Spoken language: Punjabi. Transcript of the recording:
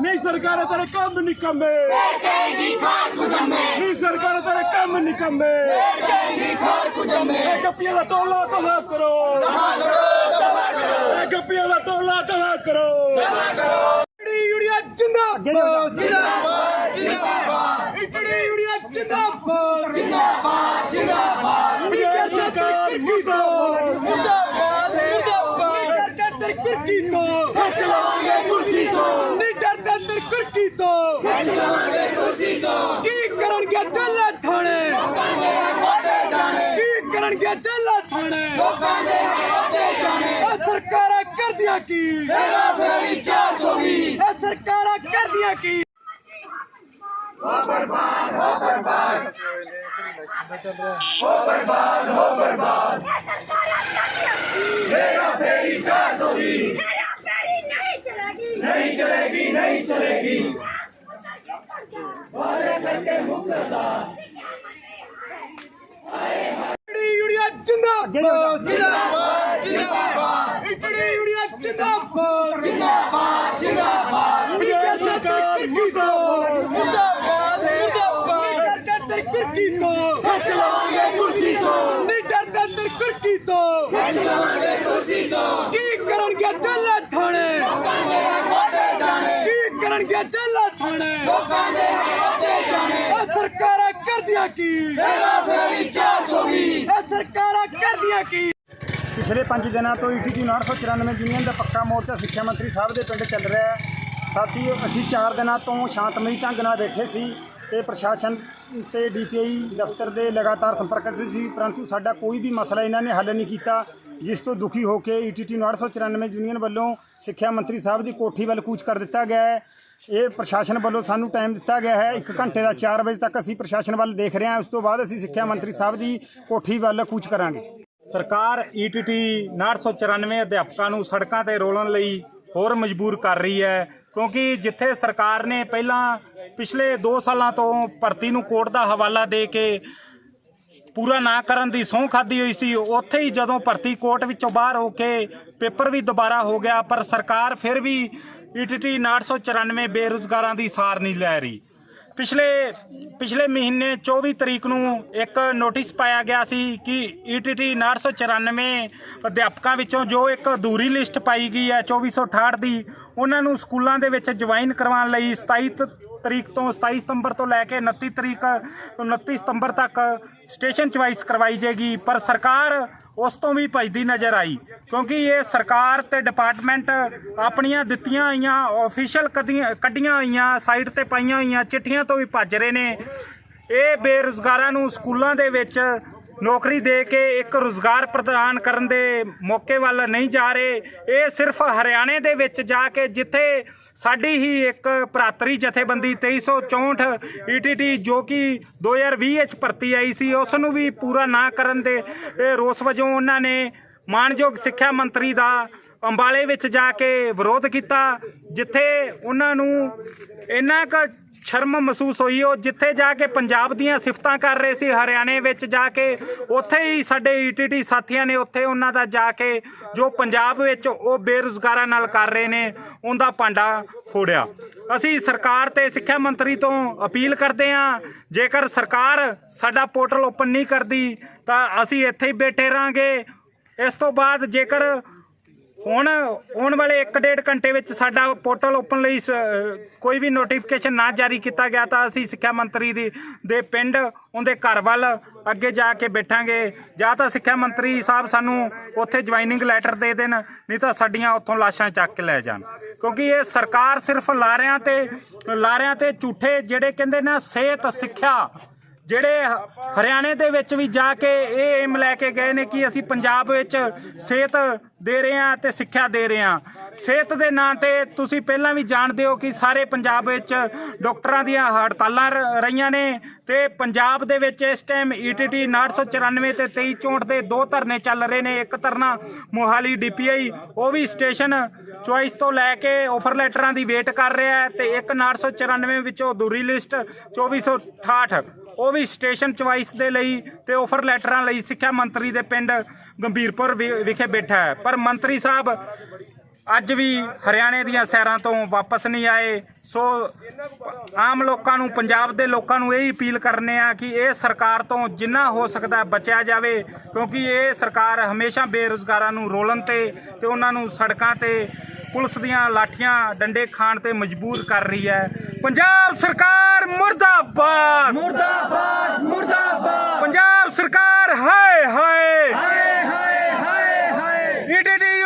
ਨਹੀਂ ਸਰਕਾਰ ਕੰਮ ਸਰਕਾਰ ਕੰਮ ਟੋਲਾ ਤਹਾ ਕਰੋ। ਇਹ ਗੱਪੀਆਂ ਦਾ ਟੋਲਾ ਤਹਾ ਕਰੋ। ਇਟੜੀ ਯੂਰੀਆ ਜਿੰਦਾਬਾਦ। ਜਿੰਦਾਬਾਦ ਜਿੰਦਾਬਾਦ ਇਟੜੀ ਯੂਰੀਆ ਜਿੰਦਾਬਾਦ ਜਿੰਦਾਬਾਦ ਜਿੰਦਾਬਾਦ ਸਰਕਾਰ ਮੁਰਦਾਬਾਦ ਮੁਰਦਾਬਾਦ ਮੁਰਦਾਬਾਦ ਡਰਦੇ ਕੁਰਕੀ ਤੋਂ ਚਲਾਵਾਂਗੇ ਕੁਰਸੀ ਤੋਂ। ਨਹੀਂ ਡਰਦੇ ਤੇਰੀ ਕੁਰਕੀ ਤੋਂ। ਚਲਾਵਾਂਗੇ ਕੁਰਸੀ ਤੋਂ। ਕੀ ਕਰਨਗੇ ਚੱਲੇ ਥਾਣੇ? ਲੋਕਾਂਗੇ ਹੱਥੇ ਜਾਣੇ। ਕੀ ਕਰਨਗੇ ਚੱਲੇ ਥਾਣੇ? ਲੋਕਾਂਗੇ ਹੱਥੇ ਜਾਣੇ। ਇਹ ਸਰਕਾਰਾਂ ਕਰਦੀਆਂ ਕੀ? ਮੇਰਾ ਫੇਰੀ 420 ਇਹ ਸਰਕਾਰਾਂ ਕਰਦੀਆਂ ਕੀ? ਹੋ ਬਰਬਾਦ ਹੋ ਬਰਬਾਦ। ਹੋ ਬਰਬਾਦ ਹੋ ਬਰਬਾਦ। ਮੇਰਾ ਫੇਰੀ 420 ਨਹੀਂ ਚਲੇਗੀ ਨਹੀਂ ਚਲੇਗੀ। ਇਟੜੀ ਯੂਰੀਆ ਜਿੰਦਾਬਾਦ ਜਿੰਦਾਬਾਦ ਜਿੰਦਾਬਾਦ। ਇਟੜੀ ਯੂਰੀਆ ਜਿੰਦਾਬਾਦ ਜਿੰਦਾਬਾਦ ਜਿੰਦਾਬਾਦ। ਇਹ ਸਰਕਾਰ ਮੁਰਦਾਬਾਦ ਮੁਰਦਾਬਾਦ ਮੁਰਦਾਬਾਦ ਡਰਦੇ ਕੁਰਕੀ ਤੋਂ। ਚਲਾਵਾਂਗੇ ਕੁਰਸੀ ਤੋਂ। ਨਹੀਂ ਡਰਦੇ ਅੰਦਰ ਕੁਰਕੀ ਤੋਂ। ਚਲਾਵਾਂਗੇ ਕੁਰਸੀ ਤੋਂ ਕੀ ਕਰਨਗੇ ਚੱਲੇ ਥਾਣੇ ਕੀ ਕਰਨਗੇ ਚੱਲੇ ਥਾਣੇ। ਲੋਕਾਂ ਦੇ ਹੱਥੇ ਜਾਣੇ। ਇਹ ਸਰਕਾਰਾਂ ਕਰਦੀਆਂ ਕੀ? ਮੇਰਾ ਫੇਰੀ 420 ਇਹ ਸਰਕਾਰਾਂ ਕਰਦੀਆਂ ਕੀ? ਪਿਛਲੇ 5 ਦਿਨਾਂ ਤੋਂ ਈਟੀਟੀ 994 ਯੂਨੀਅਨ ਦਾ ਪੱਕਾ ਮੋਰਚਾ ਸਿੱਖਿਆ ਮੰਤਰੀ ਸਾਹਿਬ ਦੇ ਪਿੰਡ ਚੱਲ ਰਿਹਾ ਹੈ। ਸਾਥੀਓ ਅਸੀਂ 4 ਦਿਨਾਂ ਤੋਂ ਸ਼ਾਂਤਮਈ ਢੰਗ ਨਾਲ ਬੈਠੇ ਸੀ ਤੇ ਪ੍ਰਸ਼ਾਸਨ ਤੇ ਡੀਪੀਆਈ ਦਫ਼ਤਰ ਦੇ ਲਗਾਤਾਰ ਸੰਪਰਕ ਸੀ ਪਰੰਤੂ ਸਾਡਾ ਕੋਈ ਵੀ ਮਸਲਾ ਇਹਨਾਂ ਨੇ ਹੱਲ ਨਹੀਂ ਕੀਤਾ ਜਿਸ ਤੋਂ ਦੁਖੀ ਹੋ ਕੇ ਈਟੀਟੀ 994 ਯੂਨੀਅਨ ਵੱਲੋਂ ਸਿੱਖਿਆ ਮੰਤਰੀ ਸਾਹਿਬ ਦੀ ਕੋਠੀ ਵੱਲ ਕੂਚ ਕਰ ਦਿੱਤਾ ਗਿਆ ਹੈ। ਇਹ ਪ੍ਰਸ਼ਾਸਨ ਵੱਲੋਂ ਸਾਨੂੰ ਟਾਈਮ ਦਿੱਤਾ ਗਿਆ ਹੈ। 1 ਘੰਟੇ ਦਾ 4 ਵਜੇ ਤੱਕ ਅਸੀਂ ਪ੍ਰਸ਼ਾਸਨ ਵੱਲ ਦੇਖ ਰਹੇ ਹਾਂ। ਉਸ ਤੋਂ ਬਾਅਦ ਅਸੀਂ ਸਿੱਖਿਆ ਮੰਤਰੀ ਸਾਹਿਬ ਦੀ ਕੋਠੀ ਵੱਲ ਕੂਚ ਕਰਾਂਗੇ। ਸਰਕਾਰ ਈਟੀਟੀ 994 ਅਧਿਆਪਕਾਂ ਨੂੰ ਸੜਕਾਂ ਤੇ ਰੋਲਣ ਲਈ ਹੋਰ ਮਜਬੂਰ ਕਰ ਰਹੀ ਹੈ। ਕਿਉਂਕਿ ਜਿੱਥੇ ਸਰਕਾਰ ਨੇ ਪਹਿਲਾਂ ਪਿਛਲੇ 2 ਸਾਲਾਂ ਤੋਂ ਭਰਤੀ ਨੂੰ ਕੋਰਟ ਦਾ ਹਵਾਲਾ ਦੇ ਕੇ ਪੂਰਾ ਨਾ ਕਰਨ ਦੀ ਸਹੁੰ ਖਾਦੀ ਹੋਈ ਸੀ, ਉੱਥੇ ਹੀ ਜਦੋਂ ਭਰਤੀ ਕੋਰਟ ਵਿੱਚੋਂ ਬਾਹਰ ਹੋ ਕੇ ਪੇਪਰ ਵੀ ਦੁਬਾਰਾ ਹੋ ਗਿਆ। ਪਰ ਸਰਕਾਰ ਫਿਰ ਵੀ ਈਟੀਟੀ 994 ਬੇਰੁਜ਼ਗਾਰਾਂ ਦੀ ਸਾਰ ਨਹੀਂ ਲੈ ਰਹੀ। ਪਿਛਲੇ ਪਿਛਲੇ ਮਹੀਨੇ 24 ਤਰੀਕ ਨੂੰ ਇੱਕ ਨੋਟਿਸ ਪਾਇਆ ਗਿਆ ਸੀ ਕਿ E ਈਟੀਟੀ 994 ਅਧਿਆਪਕਾਂ ਵਿੱਚੋਂ ਜੋ ਇੱਕ ਅਧੂਰੀ ਲਿਸਟ ਪਾਈ ਗਈ ਹੈ 2468 ਦੀ, ਉਹਨਾਂ ਨੂੰ ਸਕੂਲਾਂ ਦੇ ਵਿੱਚ ਜੁਆਇਨ ਕਰਵਾਉਣ ਲਈ 27 ਤ- ਤਰੀਕ ਤੋਂ 27 ਸਤੰਬਰ ਤੋਂ ਲੈ ਕੇ 29 ਤਰੀਕ 29 ਸਤੰਬਰ ਤੱਕ ਸਟੇਸ਼ਨ ਚੁਆਇਸ ਕਰਵਾਈ ਜਾਏਗੀ। ਪਰ ਸਰਕਾਰ ਉਸ ਤੋਂ ਵੀ ਭੱਜਦੀ ਨਜ਼ਰ ਆਈ, ਕਿਉਂਕਿ ਇਹ ਸਰਕਾਰ ਤੇ ਡਿਪਾਰਟਮੈਂਟ ਆਪਣੀਆਂ ਦਿੱਤੀਆਂ ਹੋਈਆਂ ਆਫੀਸ਼ੀਅਲ ਕੱਢੀਆਂ ਹੋਈਆਂ ਸਾਈਟ ਤੇ ਪਾਈਆਂ ਹੋਈਆਂ, ਚਿੱਠੀਆਂ ਤੋਂ ਵੀ ਭੱਜ ਰਹੇ ਨੇ। ਇਹ ਬੇਰੁਜ਼ਗਾਰਾਂ ਨੂੰ ਸਕੂਲਾਂ ਦੇ ਵਿੱਚ ਨੌਕਰੀ ਦੇ ਕੇ ਇੱਕ ਰੁਜ਼ਗਾਰ ਪ੍ਰਦਾਨ ਕਰਨ ਦੇ ਮੌਕੇ ਵੱਲ ਨਹੀਂ ਜਾ ਰਹੇ। ਇਹ ਸਿਰਫ ਹਰਿਆਣੇ ਦੇ ਵਿੱਚ ਜਾ ਕੇ ਜਿੱਥੇ ਸਾਡੀ ਹੀ ਇੱਕ ਭਰਾਤਰੀ ਜਥੇਬੰਦੀ 2364 ਈਟੀਟੀ ਜੋ ਕਿ 2020 ਵਿੱਚ ਭਰਤੀ ਆਈ ਸੀ, ਉਸ ਨੂੰ ਵੀ ਪੂਰਾ ਨਾ ਕਰਨ ਦੇ, ਇਹ ਰੋਸ ਵਜੋਂ ਉਹਨਾਂ ਨੇ ਮਾਨਯੋਗ ਸਿੱਖਿਆ ਮੰਤਰੀ ਦਾ ਅੰਬਾਲੇ ਵਿੱਚ ਜਾ ਕੇ ਵਿਰੋਧ ਕੀਤਾ, ਜਿੱਥੇ ਉਹਨਾਂ ਨੂੰ ਇੰਨਾ ਕੁ ਸ਼ਰਮ ਮਹਿਸੂਸ ਹੋਈ ਉਹ ਜਿੱਥੇ ਜਾ ਕੇ ਪੰਜਾਬ ਦੀਆਂ ਸਿਫਤਾਂ ਕਰ ਰਹੇ ਸੀ, ਹਰਿਆਣੇ ਵਿੱਚ ਜਾ ਕੇ, ਉੱਥੇ ਹੀ ਸਾਡੇ ਈਟੀਟੀ ਸਾਥੀਆਂ ਨੇ ਉੱਥੇ ਉਹਨਾਂ ਦਾ ਜਾ ਕੇ ਜੋ ਪੰਜਾਬ ਵਿੱਚ ਉਹ ਬੇਰੁਜ਼ਗਾਰਾਂ ਨਾਲ ਕਰ ਰਹੇ ਨੇ, ਉਹਦਾ ਭਾਂਡਾ ਫੋੜਿਆ। ਅਸੀਂ ਸਰਕਾਰ ਤੇ ਸਿੱਖਿਆ ਮੰਤਰੀ ਤੋਂ ਅਪੀਲ ਕਰਦੇ ਹਾਂ, ਜੇਕਰ ਸਰਕਾਰ ਸਾਡਾ ਪੋਰਟਲ ਓਪਨ ਨਹੀਂ ਕਰਦੀ, ਤਾਂ ਅਸੀਂ ਇੱਥੇ ਹੀ ਬੈਠੇ ਰਾਂਗੇ ਇਸ ਤੋਂ ਬਾਅਦ ਜੇਕਰ ਹੁਣ ਆਉਣ ਵਾਲੇ 1.5 ਘੰਟੇ ਵਿੱਚ ਸਾਡਾ ਪੋਰਟਲ ਓਪਨ ਲਈ ਸ- ਕੋਈ ਵੀ ਨੋਟੀਫਿਕੇਸ਼ਨ ਨਾ ਜਾਰੀ ਕੀਤਾ ਗਿਆ ਤਾਂ ਅਸੀਂ ਸਿੱਖਿਆ ਮੰਤਰੀ ਦੀ ਦੇ ਪਿੰਡ, ਉਹਦੇ ਘਰ ਵੱਲ ਅੱਗੇ ਜਾ ਕੇ ਬੈਠਾਂਗੇ। ਜਾਂ ਤਾਂ ਸਿੱਖਿਆ ਮੰਤਰੀ ਸਾਹਿਬ ਸਾਨੂੰ ਉੱਥੇ ਜੁਆਇਨਿੰਗ ਲੈਟਰ ਦੇ ਦੇਣ, ਨਹੀਂ ਤਾਂ ਸਾਡੀਆਂ ਉੱਥੋਂ ਲਾਸ਼ਾਂ ਚੱਕ ਕੇ ਲੈ ਜਾਣ। ਕਿਉਂਕਿ ਇਹ ਸਰਕਾਰ ਸਿਰਫ ਲਾਰਿਆਂ ਤੇ ਲਾਰਿਆਂ ਤੇ ਝੂਠੇ ਜਿਹੜੇ ਕਹਿੰਦੇ ਨੇ ਸਿਹਤ, ਸਿੱਖਿਆ, ਜਿਹੜੇ ਹਰਿਆਣੇ ਦੇ ਵਿੱਚ ਵੀ ਜਾ ਕੇ ਇਹ ਏਮ ਲੈ ਕੇ ਗਏ ਨੇ ਕਿ ਅਸੀਂ ਪੰਜਾਬ ਵਿੱਚ ਸਿਹਤ ਦੇ ਰਹੇ ਹਾਂ ਤੇ ਸਿੱਖਿਆ ਦੇ ਰਹੇ ਹਾਂ। ਸਿਹਤ ਦੇ ਨਾਂ ਤੇ ਤੁਸੀਂ ਪਹਿਲਾਂ ਵੀ ਜਾਣਦੇ ਹੋ ਕਿ ਸਾਰੇ ਪੰਜਾਬ ਵਿੱਚ ਡਾਕਟਰਾਂ ਦੀਆਂ ਹੜਤਾਲਾਂ ਰਹੀਆਂ ਨੇ ਤੇ ਪੰਜਾਬ ਦੇ ਵਿੱਚ ਇਸ ਟਾਈਮ E ਈਟੀਟੀ 994 ਤੇ 2364 ਦੇ ਦੋ ਧਰਨੇ ਚੱਲ ਰਹੇ ਨੇ, ਇੱਕ ਧਰਨਾ ਮੋਹਾਲੀ ਡੀਪੀਆਈ ਉਹ ਵੀ ਸਟੇਸ਼ਨ ਚੁਆਇਸ ਤੋਂ ਲੈ ਕੇ ਆਫਰ ਲੈਟਰਾਂ ਦੀ ਵੇਟ ਕਰ ਰਿਹਾ ਹੈ ਤੇ ਇੱਕ 994 ਵਿੱਚੋਂ ਦੂਰੀ ਲਿਸਟ 2468 ਉਹ ਵੀ ਸਟੇਸ਼ਨ ਚੁਆਇਸ ਦੇ ਲਈ ਤੇ ਆਫਰ ਲੈਟਰਾਂ ਲਈ ਸਿੱਖਿਆ ਮੰਤਰੀ ਦੇ ਪਿੰਡ ਗੰਭੀਰਪੁਰ ਵਿਖੇ ਬੈਠਾ ਹੈ। ਪਰ ਮੰਤਰੀ ਸਾਹਿਬ ਅੱਜ ਵੀ ਹਰਿਆਣੇ ਦੀਆਂ ਸੈਰਾਂ ਤੋਂ ਵਾਪਸ ਨਹੀਂ ਆਏ। ਸੋ ਆਮ ਲੋਕਾਂ ਨੂੰ ਪੰਜਾਬ ਦੇ ਲੋਕਾਂ ਨੂੰ ਇਹ ਅਪੀਲ ਕਰਨੇ ਆ ਕਿ ਇਹ ਸਰਕਾਰ ਤੋਂ ਜਿੰਨਾ ਹੋ ਸਕਦਾ ਬਚਿਆ ਜਾਵੇ ਕਿਉਂਕਿ ਇਹ ਸਰਕਾਰ ਹਮੇਸ਼ਾ ਬੇਰੋਜ਼ਗਾਰਾਂ ਨੂੰ ਰੋਲਣ ਤੇ ਤੇ ਉਹਨਾਂ ਨੂੰ ਸੜਕਾਂ ਤੇ ਪੁਲਿਸ ਦੀਆਂ ਲਾਠੀਆਂ ਡੰਡੇ ਖਾਣ ਤੇ ਮਜਬੂਰ ਕਰ ਰਹੀ ਹੈ। ਪੰਜਾਬ ਸਰਕਾਰ ਮੁਰਦਾਬਾਦ! ਮੁਰਦਾਬਾਦ ਮੁਰਦਾਬਾਦ! ਪੰਜਾਬ ਸਰਕਾਰ ਹਾਏ ਹਾਏ ਹਾਏ ਹਾਏ! ਹਾਏ ਈਟੀਡੀ